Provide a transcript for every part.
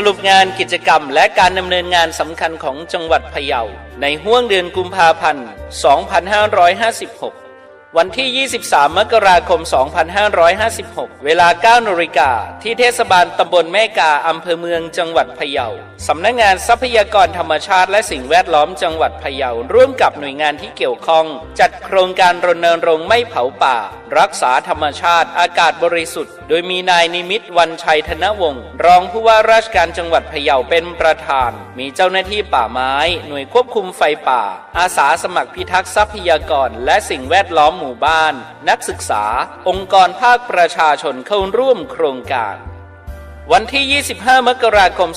สรุปงานกิจกรรมและการดำเนินงานสำคัญของจังหวัดพะเยา ในห้วงเดือนกุมภาพันธ์ 2556 วันที่ 23 มกราคม 2556 เวลา 9นาฬิกาที่เทศบาลตำบลแม่กาอำเภอเมืองจังหวัดพะเยา สำนักงงานทรัพยากรธรรมชาติและสิ่งแวดล้อมจังหวัดพะเยา ร่วมกับหน่วยงานที่เกี่ยวข้อง จัดโครงการรณรงค์ไม่เผาป่า รักษาธรรมชาติอากาศบริสุทธิ์ โดยมีนายนิมิตวันชัยธนวงศ์รองผู้ว่าราชการจังหวัดพะเยาเป็นประธาน มีเจ้าหน้าที่ป่าไม้ หน่วยควบคุมไฟป่า อาสาสมัครพิทักษ์ทรัพยากร และสิ่งแวดล้อมหมู่บ้าน นักศึกษา องค์กรภาคประชาชนเข้าร่วมโครงการ วันที่ 25 มกราคม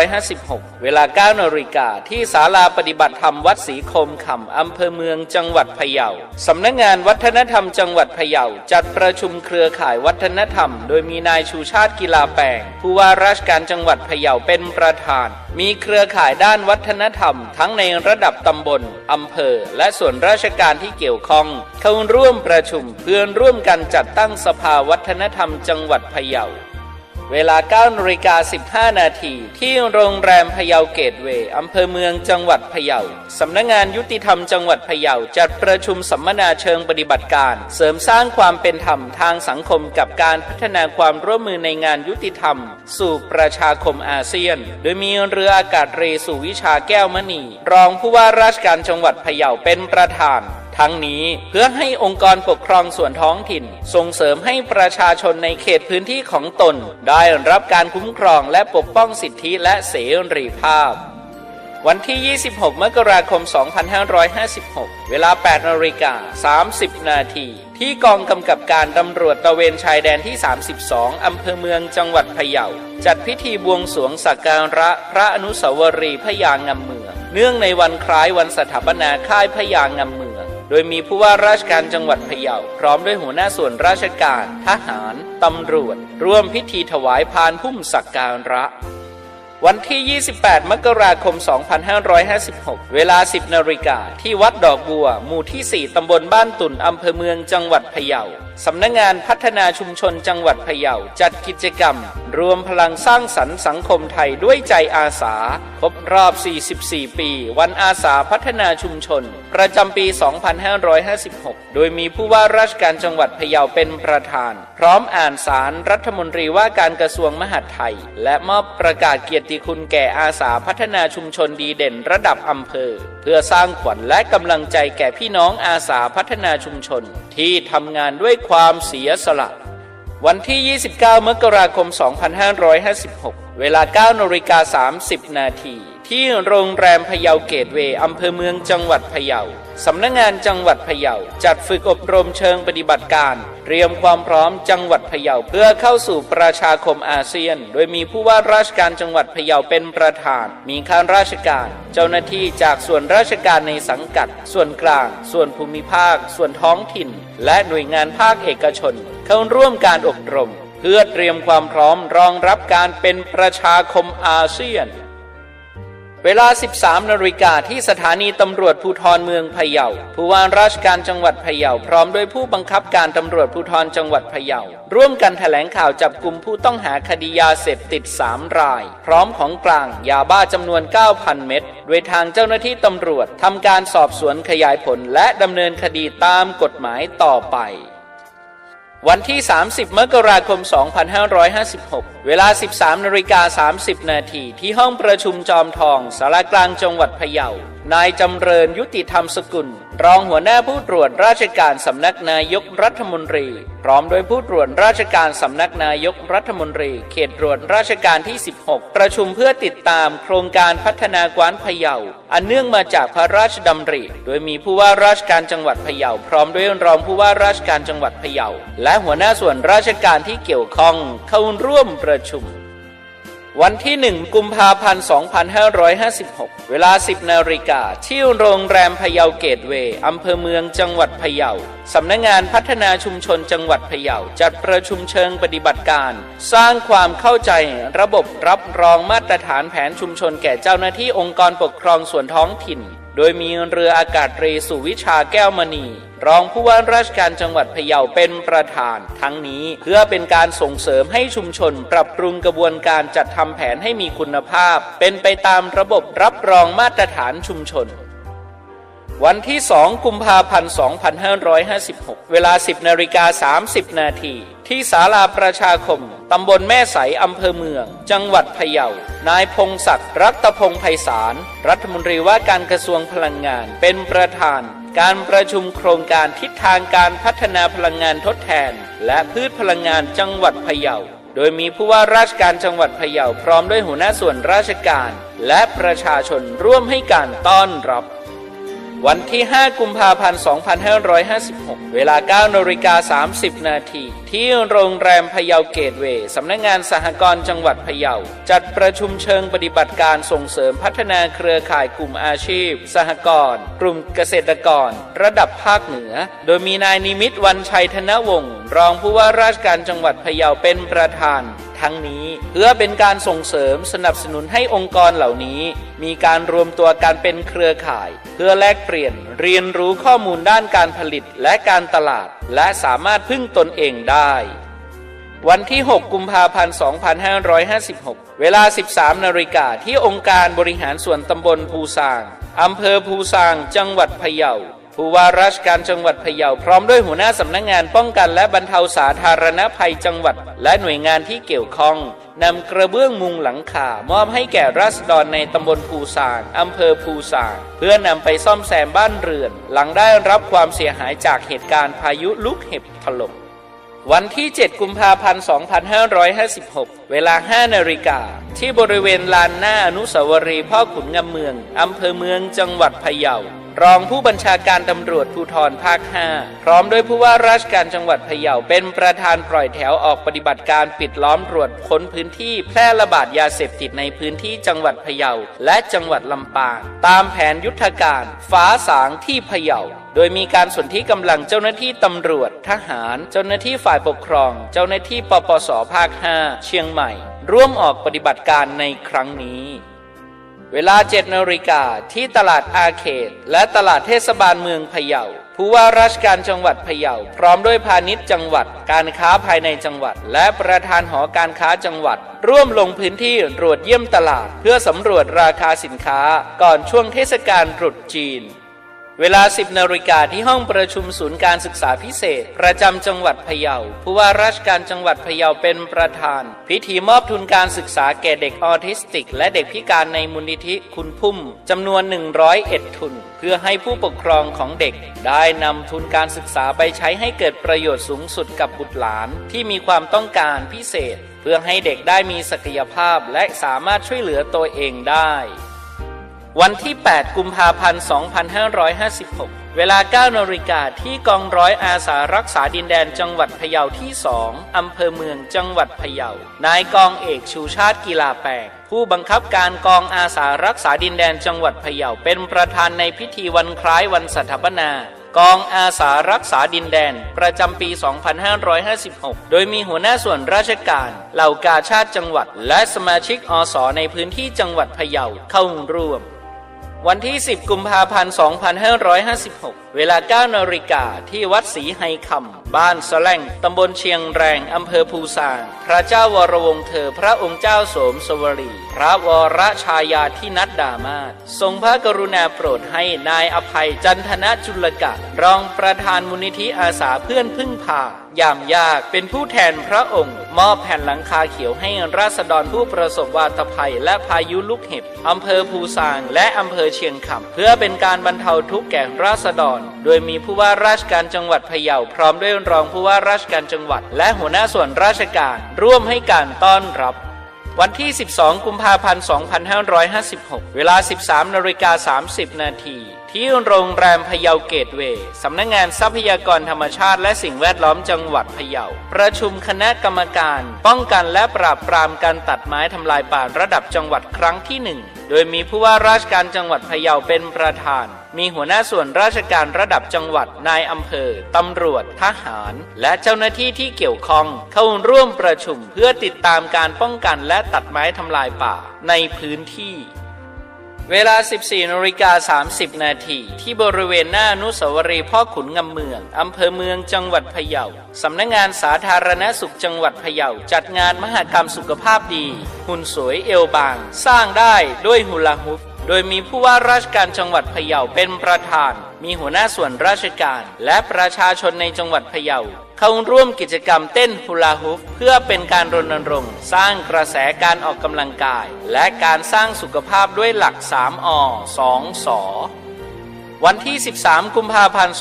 2556 เวลา 9นาฬิกาที่ศาลาปฏิบัติธรรมวัดศรีคมคำอำเภอเมืองจังหวัดพะเยา สำนักงานวัฒนธรรมจังหวัดพะเยา จัดประชุมเครือข่ายวัฒนธรรม โดยมีนายชูชาติกีฬาแปงผู้ว่าราชการจังหวัดพะเยาเป็นประธาน มีเครือข่ายด้านวัฒนธรรม ทั้งในระดับตำบลอำเภอ และส่วนราชการที่เกี่ยวข้อง เข้าร่วมประชุมเพื่อร่วมกันจัดตั้งสภาวัฒนธรรมจังหวัดพะเยา เวลา9นาฬิกา15 นาที ที่โรงแรมพะเยาเกตเวย์อำเภอเมืองจังหวัดพะเยา สำนักงานยุติธรรมจังหวัดพะเยาจัดประชุมสัมมนาเชิงปฏิบัติการ เสริมสร้างความเป็นธรรมทางสังคมกับการพัฒนาความร่วมมือในงานยุติธรรม สู่ประชาคมอาเซียน โดยมีเรืออากาศเรสุวิชาแก้วมณี รองผู้ว่าราชการจังหวัดพะเยาเป็นประธาน ทั้งนี้เพื่อให้องค์กรปกครองส่วนท้องถิ่น ส่งเสริมให้ประชาชนในเขตพื้นที่ของตน ได้รับการคุ้มครองและปกป้องสิทธิและเสรีภาพวันที่ 26 มกราคม 2556 เวลา 8 นาฬิกา 30 นาที ที่กองกำกับการตำรวจตะเวนชายแดนที่ 32 อำเภอเมืองจังหวัดพะเยา จัดพิธีบวงสวงสักการะพระอนุสาวรีย์พญางำเมือง เนื่องในวันคล้ายวันสถาปนาค่ายพญางำเมือง โดยมีผู้ว่าราชการจังหวัดพะเยาพร้อมด้วยหัวหน้าส่วนราชการ ทหาร ตำรวจ ร่วมพิธีถวายพานพุ่มสักการะ วันที่ 28 มกราคม 2556 เวลา 10 นาฬิกา ที่วัดดอกบัว หมู่ที่ 4 ตำบลบ้านตุ่น อำเภอเมืองจังหวัดพะเยา สำนักงงานพัฒนาชุมชนจังหวัดพะเยา จัดกิจกรรม รวมพลังสร้างสรรค์สังคมไทยด้วยใจอาสา ครบรอบ 44 ปี วันอาสาพัฒนาชุมชน ประจำปี 2556 โดยมีผู้ว่าราชการจังหวัดพะเยาเป็นประธาน พร้อมอ่านสารรัฐมนตรีว่าการกระทรวงมหาดไทย และมอบประกาศเกียรติคุณแก่อาสาพัฒนาชุมชนดีเด่นระดับอำเภอ เพื่อสร้างขวัญและกำลังใจแก่พี่น้องอาสาพัฒนาชุมชน ที่ทำงานด้วยความเสียสละ วันที่ 29 มกราคม 2556 เวลา9นาฬิกา30 นาที ที่โรงแรมพะเยาเกตเวย์อำเภอเมืองจังหวัดพะเยาสำนักงงานจังหวัดพะเยาจัดฝึกอบรมเชิงปฏิบัติการ เตรียมความพร้อมจังหวัดพะเยาเพื่อเข้าสู่ประชาคมอาเซียน โดยมีผู้ว่าราชการจังหวัดพะเยาเป็นประธาน มีข้าราชการ เจ้าหน้าที่จากส่วนราชการในสังกัด ส่วนกลาง ส่วนภูมิภาค ส่วนท้องถิ่น และหน่วยงานภาคเอกชน เข้าร่วมการอบรม เพื่อเตรียมความพร้อมรองรับการเป็นประชาคมอาเซียน เวลา 13 นาฬิกาที่สถานีตำรวจภูธรเมืองพะเยา ผู้ว่าราชการจังหวัดพะเยา พร้อมด้วยผู้บังคับการตำรวจภูธรจังหวัดพะเยา ร่วมกันแถลงข่าวจับกลุ่มผู้ต้องหาคดียาเสพติด 3 ราย พร้อมของกลางยาบ้าจำนวน 9,000 เม็ด โดยทางเจ้าหน้าที่ตำรวจทำการสอบสวนขยายผลและดำเนินคดีตามกฎหมายต่อไป วันที่ 30 มกราคม 2556 เวลา 13นาฬิกา30 นาทีที่ห้องประชุมจอมทองสารกลางจังหวัดพะเยา นายจำเริญยุติธรรมสกุล รองหัวหน้าผู้ตรวจราชการสำนักนายกรัฐมนตรี พร้อมโดยผู้ตรวจราชการสำนักนายกรัฐมนตรี เขตตรวจราชการที่ 16 ประชุมเพื่อติดตามโครงการพัฒนากวานพะเยา อันเนื่องมาจากพระราชดำริ โดยมีผู้ว่าราชการจังหวัดพะเยา พร้อมด้วยรองผู้ว่าราชการจังหวัดพะเยา และหัวหน้าส่วนราชการที่เกี่ยวข้องเข้าร่วมประชุม วันที่ 1 กุมภาพันธ์ 2556 เวลา 10 นาฬิกา ที่โรงแรมพะเยาเกตเวย์อำเภอเมืองจังหวัดพะเยา สำนักงงานพัฒนาชุมชนจังหวัดพะเยา จัดประชุมเชิงปฏิบัติการ สร้างความเข้าใจระบบรับรองมาตรฐานแผนชุมชนแก่เจ้าหน้าที่องค์กรปกครองส่วนท้องถิ่น โดยมีเรืออากาศตรีสุวิชาแก้วมณี รองผู้ว่าราชการจังหวัดพะเยาเป็นประธาน ทั้งนี้เพื่อเป็นการส่งเสริมให้ชุมชนปรับปรุงกระบวนการจัดทำแผนให้มีคุณภาพ เป็นไปตามระบบรับรองมาตรฐานชุมชน วันที่2กุมภาพันธ์ 2556 เวลา 10นาฬิกา30 นาทีที่ศาลาประชาคม ตำบลแม่ใส อำเภอเมือง จังหวัดพะเยา นายพงศักดิ์รัตพงศ์ไพศาล รัฐมนตรีว่าการกระทรวงพลังงาน เป็นประธาน การประชุมโครงการทิศทางการพัฒนาพลังงานทดแทน และพืชพลังงานจังหวัดพะเยา โดยมีผู้ว่าราชการจังหวัดพะเยาพร้อมด้วยหัวหน้าส่วนราชการ และประชาชนร่วมให้การต้อนรับ วันที่ 5 กุมภาพันธ์ 2556 เวลา9นาฬิกา 30 นาที ที่โรงแรมพะเยาเกตเวย์สำนักงงานสหกรณ์จังหวัดพะเยา จัดประชุมเชิงปฏิบัติการส่งเสริมพัฒนาเครือข่ายกลุ่มอาชีพ สหกรณ์กลุ่มเกษตรกร ระดับภาคเหนือ โดยมีนายนิมิตวันชัยธนวงศ์รองผู้ว่าราชการจังหวัดพะเยาเป็นประธาน ทั้งนี้ เพื่อเป็นการส่งเสริมสนับสนุนให้องค์กรเหล่านี้ มีการรวมตัวกันเป็นเครือข่าย เพื่อแลกเปลี่ยนเรียนรู้ข้อมูลด้านการผลิตและการตลาด และสามารถพึ่งตนเองได้ วันที่ 6 กุมภาพันธ์ 2556 เวลา 13 นาฬิกาที่องค์การบริหารส่วนตำบลภูซางอำเภอภูซาง จังหวัดพะเยา ผู้ว่าราชการจังหวัดพะเยาพร้อมด้วยหัวหน้าสำนักงงานป้องกันและบรรเทาสาธารณภัยจังหวัด และหน่วยงานที่เกี่ยวข้องนำกระเบื้องมุงหลังคามอบให้แก่ราษฎรในตำบลภูซางอำเภอภูซางเพื่อนำไปซ่อมแซมบ้านเรือน หลังได้รับความเสียหายจากเหตุการณ์พายุลูกเห็บถล่มวันที่ 7 กุมภาพันธ์ 2556 เวลา 5 นาฬิกา ที่บริเวณลานหน้าอนุสาวรีย์พ่อขุนงำเมือง อำเภอเมืองจังหวัดพะเยา รองผู้บัญชาการตำรวจภูธรภาค 5 พร้อมด้วยผู้ว่าราชการจังหวัดพะเยาเป็นประธานปล่อยแถวออกปฏิบัติการปิดล้อมตรวจค้นพื้นที่แพร่ระบาดยาเสพติดในพื้นที่จังหวัดพะเยาและจังหวัดลำปาง ตามแผนยุทธการฟ้าสางที่พะเยาโดยมีการสนที่กำลังเจ้าหน้าที่ตำรวจ ทหาร เจ้าหน้าที่ฝ่ายปกครอง เจ้าหน้าที่ปปสภาค 5 เชียงใหม่ ร่วมออกปฏิบัติการในครั้งนี้ เวลาเจ็ดนาฬิกาที่ตลาดอาเขต และตลาดเทศบาลเมืองพะเยาผู้ว่าราชการจังหวัดพะเยาพร้อมด้วยพาณิชย์จังหวัด การค้าภายในจังหวัด และประธานหอการค้าจังหวัด ร่วมลงพื้นที่ตรวจเยี่ยมตลาด เพื่อสำรวจราคาสินค้า ก่อนช่วงเทศกาลตรุษจีน เวลา 10นาฬิกาที่ห้องประชุมศูนย์การศึกษาพิเศษ ประจำจังหวัดพะเยา ผู้ว่าราชการจังหวัดพะเยาเป็นประธาน พิธีมอบทุนการศึกษาแก่เด็กออทิสติก และเด็กพิการในมูลนิธิคุณพุ่มจำนวน 101 ทุน เพื่อให้ผู้ปกครองของเด็ก ได้นำทุนการศึกษาไปใช้ให้เกิดประโยชน์สูงสุดกับบุตรหลาน ที่มีความต้องการพิเศษ เพื่อให้เด็กได้มีศักยภาพและสามารถช่วยเหลือตัวเองได้ วันที่ 8 กุมภาพันธ์ 2556 เวลา 9นาฬิกาที่กองร้อยอาสารักษาดินแดนจังหวัดพะเยาที่ 2 อำเภอเมืองจังหวัดพะเยา นายกองเอกชูชาติกีฬาแปลกผู้บังคับการกองอาสารักษาดินแดนจังหวัดพะเยาเป็นประธานในพิธีวันคล้ายวันสถาปนากองอาสารักษาดินแดน ประจำปี 2556 โดยมีหัวหน้าส่วนราชการ เหล่ากาชาติจังหวัด และสมาชิกอสในพื้นที่จังหวัดพะเยาเข้าร่วม วันที่ 10 กุมภาพันธ์ 2556 เวลา9นาฬิกาที่วัดศรีไฮคำบ้านสแลงตำบลเชียงแรงอำเภอภูซางพระเจ้าวรวงศ์เธอพระองค์เจ้าโสมสวรี พระวรชายาที่นัดดามาศทรงพระกรุณาโปรดให้นายอภัยจันทนจุลกะ รองประธานมูลนิธิอาสาเพื่อนพึ่งพายามยากเป็นผู้แทนพระองค์ มอบแผ่นหลังคาเขียวให้ราษฎรผู้ประสบวาตภัย และพายุลูกเห็บอำเภอภูซางและอำเภอเชียงคำเพื่อเป็นการบรรเทาทุกข์แก่ราษฎรโดยมีผู้ว่าราชการจังหวัดพะเยาพร้อมด้วยรองผู้ว่าราชการจังหวัด และหัวหน้าส่วนราชการร่วมให้การต้อนรับ วันที่ 12 กุมภาพันธ์ 2556 เวลา 13นาฬิกา30 นาที ที่โรงแรมพะเยาเกตเวย์สำนักงงานทรัพยากรธรรมชาติและสิ่งแวดล้อมจังหวัดพะเยา ประชุมคณะกรรมการ ป้องกันและปราบปรามการตัดไม้ทำลายป่าระดับจังหวัดครั้งที่หนึ่งโดยมีผู้ว่าราชการจังหวัดพะเยาเป็นประธาน มีหัวหน้าส่วนราชการระดับจังหวัด นายอำเภอ ตำรวจ ทหาร และเจ้าหน้าที่ที่เกี่ยวข้อง เข้าร่วมประชุมเพื่อติดตามการป้องกันและตัดไม้ทำลายป่าในพื้นที่ เวลา 14นาฬิกา30 นาที ที่บริเวณหน้าอนุสาวรีย์พ่อขุนงำเมือง อำเภอเมืองจังหวัดพะเยา สำนักงงานสาธารณสุขจังหวัดพะเยา จัดงานมหกรรมสุขภาพดี หุ่นสวยเอวบาง สร้างได้ด้วยฮูลาฮุปโดยมีผู้ว่าราชการจังหวัดพะเยาเป็นประธาน มีหัวหน้าส่วนราชการ และประชาชนในจังหวัดพะเยา เข้าร่วมกิจกรรมเต้นฮูลาฮูฟเพื่อเป็นการรณรงค์ สร้างกระแสการออกกำลังกาย และการสร้างสุขภาพด้วยหลัก 3อ2ส วันที่ 13 กุมภาพันธ์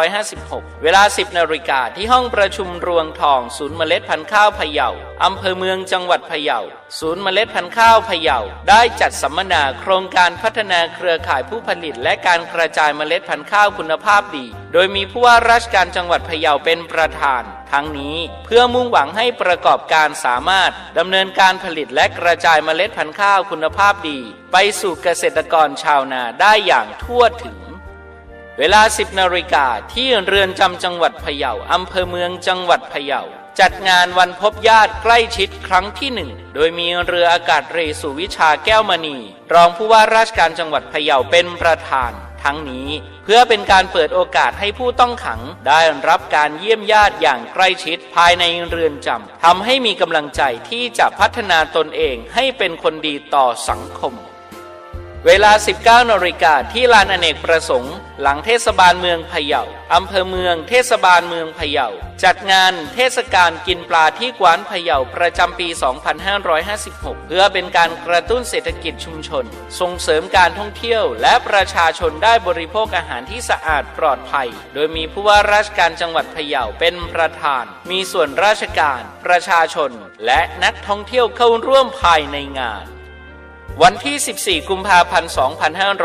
2556 เวลา 10 นาฬิกาที่ห้องประชุมรวงทอง ศูนย์เมล็ดพันธุ์ข้าวพะเยา อำเภอเมืองจังหวัดพะเยา ศูนย์เมล็ดพันธุ์ข้าวพะเยา ได้จัดสัมมนาโครงการพัฒนาเครือข่ายผู้ผลิต และการกระจายเมล็ดพันธุ์ข้าวคุณภาพดี โดยมีผู้ว่าราชการจังหวัดพะเยาเป็นประธาน ทั้งนี้เพื่อมุ่งหวังให้ประกอบการสามารถดำเนินการผลิตและกระจายเมล็ดพันธุ์ข้าวคุณภาพดี ไปสู่เกษตรกรชาวนาได้อย่างทั่วถึง เวลา 10นาฬิกาที่เรือนจำจังหวัดพะเยาอำเภอเมืองจังหวัดพะเยาจัดงานวันพบญาติใกล้ชิดครั้งที่หนึ่ง โดยมีเรืออากาศเรสุวิชาแก้วมณี รองผู้ว่าราชการจังหวัดพะเยาเป็นประธาน ทั้งนี้เพื่อเป็นการเปิดโอกาสให้ผู้ต้องขังได้รับการเยี่ยมญาติอย่างใกล้ชิดภายในเรือนจำทำให้มีกำลังใจที่จะพัฒนาตนเองให้เป็นคนดีต่อสังคม เวลา 19นาฬิกาที่ลานอเนกประสงค์ หลังเทศบาลเมืองพะเยาอำเภอเมืองเทศบาลเมืองพะเยาจัดงานเทศกาลกินปลาที่กวานพะเยาประจำปี 2556 เพื่อเป็นการกระตุ้นเศรษฐกิจชุมชน ส่งเสริมการท่องเที่ยวและประชาชนได้บริโภคอาหารที่สะอาดปลอดภัย โดยมีผู้ว่าราชการจังหวัดพะเยาเป็นประธาน มีส่วนราชการ ประชาชน และนักท่องเที่ยวเข้าร่วมภายในงาน วันที่ 14 กุมภาพันธ์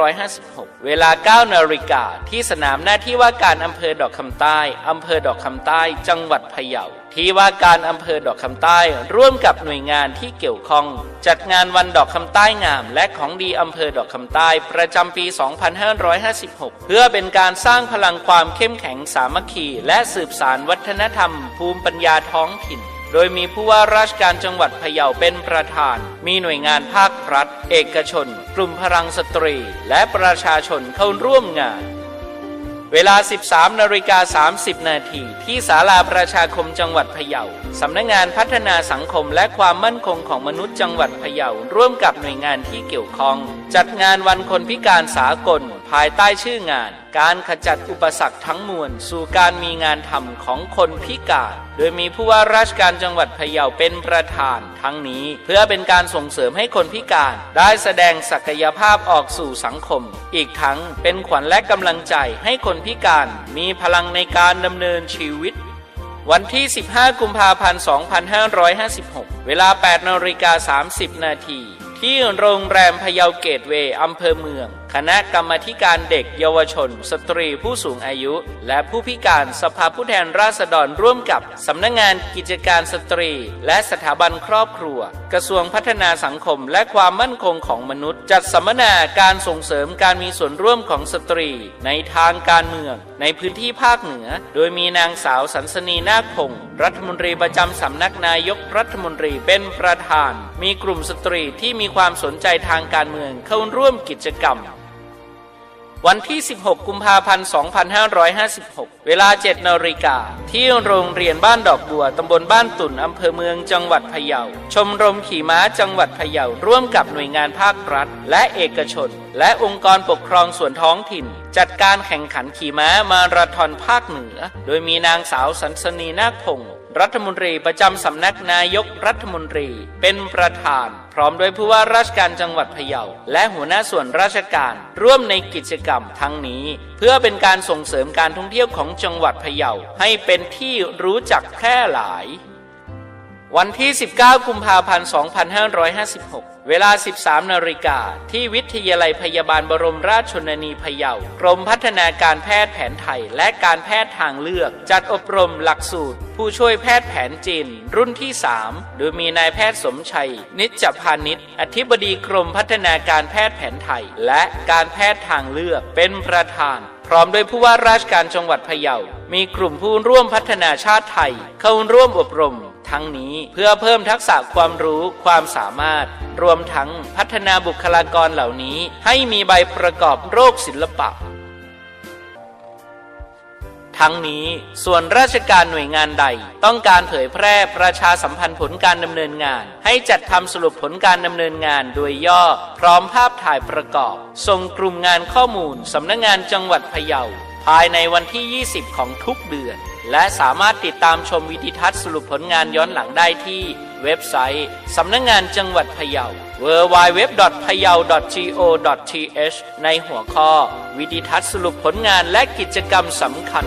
2556 เวลา 9 นาฬิกา ที่สนามหน้าที่ว่าการอำเภอดอกคำใต้ อำเภอดอกคำใต้ จังหวัดพะเยา ที่ว่าการอำเภอดอกคำใต้ ร่วมกับหน่วยงานที่เกี่ยวข้อง จัดงานวันดอกคำใต้งาม และของดีอำเภอดอกคำใต้ ประจำปี 2556 เพื่อเป็นการสร้างพลังความเข้มแข็งสามัคคี และสืบสารวัฒนธรรม ภูมิปัญญาท้องถิ่น โดยมีผู้ว่าราชการจังหวัดพะเยาเป็นประธาน มีหน่วยงานภาครัฐ เอกชน กลุ่มพลังสตรี และประชาชนเข้าร่วมงาน เวลา 13นาฬิกา30 นาทีที่ศาลาประชาคมจังหวัดพะเยา สำนักงานพัฒนาสังคมและความมั่นคงของมนุษย์จังหวัดพะเยา ร่วมกับหน่วยงานที่เกี่ยวข้อง จัดงานวันคนพิการสากล ภายใต้ชื่องาน การขจัดอุปสรรคทั้งมวล สู่การมีงานทำของคนพิการ โดยมีผู้ว่าราชการจังหวัดพะเยาเป็นประธาน ทั้งนี้เพื่อเป็นการส่งเสริมให้คนพิการ ได้แสดงศักยภาพออกสู่สังคม อีกทั้งเป็นขวัญและกำลังใจให้คนพิการ มีพลังในการดำเนินชีวิตวันที่ 15 กุมภาพันธ์ 2556 เวลา 8นาฬิกา 30 นาที ที่โรงแรมพะเยาเกตเวย์อำเภอเมือง คณะกรรมธิการเด็กเยาวชน สตรีผู้สูงอายุ และผู้พิการสภาผู้แทนราษฎรร่วมกับสำนักงงานกิจการสตรี และสถาบันครอบครัว กระทรวงพัฒนาสังคมและความมั่นคงของมนุษย์ จัดสัมมนาการส่งเสริมการมีส่วนร่วมของสตรี ในทางการเมือง ในพื้นที่ภาคเหนือ โดยมีนางสาวสันสนีนาคพงศ์รัฐมนตรีประจำสำนักนายกรัฐมนตรีเป็นประธาน มีกลุ่มสตรีที่มีความสนใจทางการเมืองเข้าร่วมกิจกรรม วันที่ 16 กุมภาพันธ์ 2556 เวลา 7นาฬิกา ที่โรงเรียนบ้านดอกบัว ตำบลบ้านตุ่น อำเภอเมืองจังหวัดพะเยา ชมรมขี่ม้าจังหวัดพะเยา ร่วมกับหน่วยงานภาครัฐ และเอกชน และองค์กรปกครองส่วนท้องถิ่น จัดการแข่งขันขี่ม้ามาราธอนภาคเหนือ โดยมีนางสาวสันสนีนาคพงศ์ รัฐมนตรีประจำสำนักนายกรัฐมนตรี เป็นประธาน พร้อมด้วยผู้ว่าราชการจังหวัดพะเยา และหัวหน้าส่วนราชการ ร่วมในกิจกรรมทั้งนี้ เพื่อเป็นการส่งเสริมการท่องเที่ยวของจังหวัดพะเยาให้เป็นที่รู้จักแพร่หลาย วันที่ 19 กุมภาพันธ์ 2556 เวลา 13 นาฬิกา ที่วิทยาลัยพยาบาลบรมราชชนนีพะเยา กรมพัฒนาการแพทย์แผนไทย และการแพทย์ทางเลือก จัดอบรมหลักสูตร ผู้ช่วยแพทย์แผนจีน รุ่นที่ 3 โดยมีนายแพทย์สมชัย นิจจพานิชอธิบดีกรมพัฒนาการแพทย์แผนไทย และการแพทย์ทางเลือก เป็นประธานพร้อมโดยผู้ว่าราชการจังหวัดพะเยา มีกลุ่มผู้ร่วมพัฒนาชาติไทย เข้าร่วมอบรม ทั้งนี้เพื่อเพิ่มทักษะความรู้ความสามารถ รวมทั้งพัฒนาบุคลากรเหล่านี้ ให้มีใบประกอบโรคศิลปะ ทั้งนี้ส่วนราชการหน่วยงานใด ต้องการเผยแพร่ประชาสัมพันธ์ผลการดำเนินงาน ให้จัดทำสรุปผลการดำเนินงานโดยย่อ พร้อมภาพถ่ายประกอบ ส่งกลุ่มงานข้อมูลสำนักงงานจังหวัดพะเยาภายในวันที่ 20 ของทุกเดือน และสามารถติดตามชมวิดีทัศน์สรุปผลงานย้อนหลังได้ที่เว็บไซต์ สำนักงงานจังหวัดพะเยา www.payau.go.th ในหัวข้อ วิดีทัศน์สรุปผลงานและกิจกรรมสำคัญ